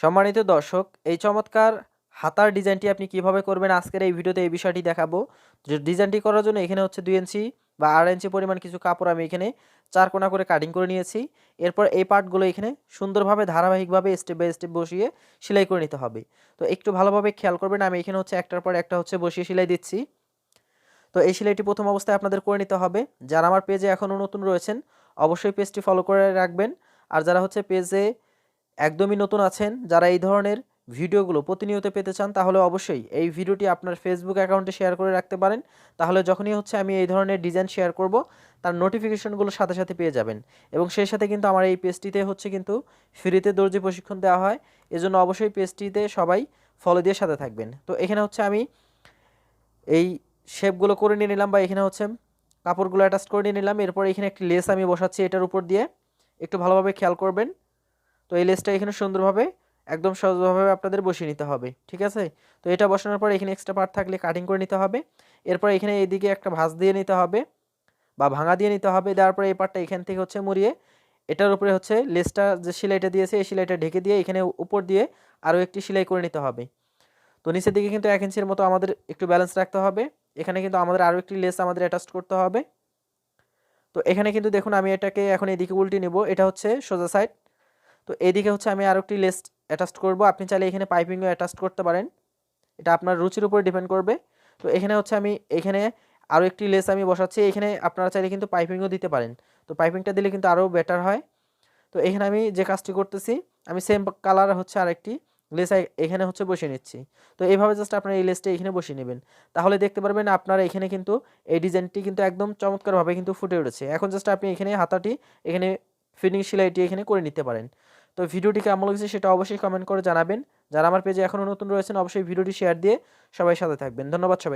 সম্মানিত দর্শক, এই চমৎকার হাতার ডিজাইনটি আপনি কীভাবে করবেন আজকের এই ভিডিওতে এই বিষয়টি দেখাবো। ডিজাইনটি করার জন্য এখানে হচ্ছে দুই ইঞ্চি বা আড়াই ইঞ্চি পরিমাণ কিছু কাপড় আমি এখানে চার কোনা করে কাটিং করে নিয়েছি। এরপর এই পার্টগুলো এখানে সুন্দরভাবে, ধারাবাহিকভাবে স্টেপ বাই স্টেপ বসিয়ে সেলাই করে নিতে হবে। তো একটু ভালোভাবে খেয়াল করবেন, আমি এখানে হচ্ছে একটার পর একটা হচ্ছে বসিয়ে সেলাই দিচ্ছি। তো এই সেলাইটি প্রথম অবস্থায় আপনাদের করে নিতে হবে। যারা আমার পেজে এখনও নতুন রয়েছেন, অবশ্যই পেজটি ফলো করে রাখবেন। আর যারা হচ্ছে পেজে একদমই নতুন আছেন, যারা এই ধরনের ভিডিওগুলো প্রতিনিয়ত পেতে চান, তাহলে অবশ্যই এই ভিডিওটি আপনার ফেসবুক অ্যাকাউন্টে শেয়ার করে রাখতে পারেন। তাহলে যখনই হচ্ছে আমি এই ধরনের ডিজাইন শেয়ার করব, তার নোটিফিকেশনগুলো সাথে সাথে পেয়ে যাবেন। এবং সেই সাথে কিন্তু আমার এই পেজটিতে হচ্ছে কিন্তু ফ্রিতে দর্জি প্রশিক্ষণ দেওয়া হয়। এজন্য অবশ্যই পেজটিতে সবাই ফলো দিয়ে সাথে থাকবেন। তো এখানে হচ্ছে আমি এই শেপগুলো করে নিয়ে নিলাম বা এখানে হচ্ছে কাপড়গুলো অ্যাটাচ করে নিয়ে নিলাম। এরপর এখানে একটি লেস আমি বসাচ্ছি এটার উপর দিয়ে। একটু ভালোভাবে খেয়াল করবেন। তো এই লেসটা এখানে সুন্দরভাবে, একদম সহজভাবে আপনাদের বসিয়ে নিতে হবে, ঠিক আছে? তো এটা বসানোর পর এখানে এক্সট্রা পার্ট থাকলে কাটিং করে নিতে হবে। এরপর এখানে এইদিকে একটা ভাঁজ দিয়ে নিতে হবে বা ভাঙা দিয়ে নিতে হবে। দেওয়ার পরে এই পার্টটা এখান থেকে হচ্ছে মুড়িয়ে, এটার উপরে হচ্ছে লেসটা যে সেলাইটা দিয়েছে, এই সেলাইটা ঢেকে দিয়ে এখানে উপর দিয়ে আরও একটি সেলাই করে নিতে হবে। তো নিচের দিকে কিন্তু এক ইঞ্চির মতো আমাদের একটু ব্যালেন্স রাখতে হবে। এখানে কিন্তু আমাদের আরও একটি লেস আমাদের অ্যাটাচ করতে হবে। তো এখানে কিন্তু দেখুন আমি এটাকে এখন এদিকে উল্টে নেব। এটা হচ্ছে সোজা সাইড তো এদিকে হচ্ছে আমি আরও একটি লেস অ্যাটাচ করব। আপনি চাইলে এখানে পাইপিংও অ্যাটাচ করতে পারেন। এটা আপনার রুচির উপরে ডিপেন্ড করবে। তো এখানে হচ্ছে আমি, এখানে আরও একটি লেস আমি বসাচ্ছি। এখানে আপনারা চাইলে কিন্তু পাইপিংও দিতে পারেন। তো পাইপিংটা দিলে কিন্তু আরও বেটার হয়। তো এখানে আমি যে কাজটি করতেছি, আমি সেম কালার হচ্ছে আরেকটি লেস এখানে হচ্ছে বসিয়ে নিচ্ছি। তো এইভাবে জাস্ট আপনার এই লেসটা এখানে বসিয়ে নেবেন। তাহলে দেখতে পারবেন আপনারা এখানে কিন্তু এই ডিজাইনটি কিন্তু একদম চমৎকারভাবে কিন্তু ফুটে উঠেছে। এখন জাস্ট আপনি এখানে হাতাটি, এখানে ফিনিং সেলাইটি এখানে করে নিতে পারেন। তো ভিডিওটি কেমন লাগছে সেটা অবশ্যই কমেন্ট করে জানাবেন। যারা আমার পেজে এখনও নতুন রয়েছেন, অবশ্যই ভিডিওটি শেয়ার দিয়ে সবাই সাথে থাকবেন। ধন্যবাদ সবাই।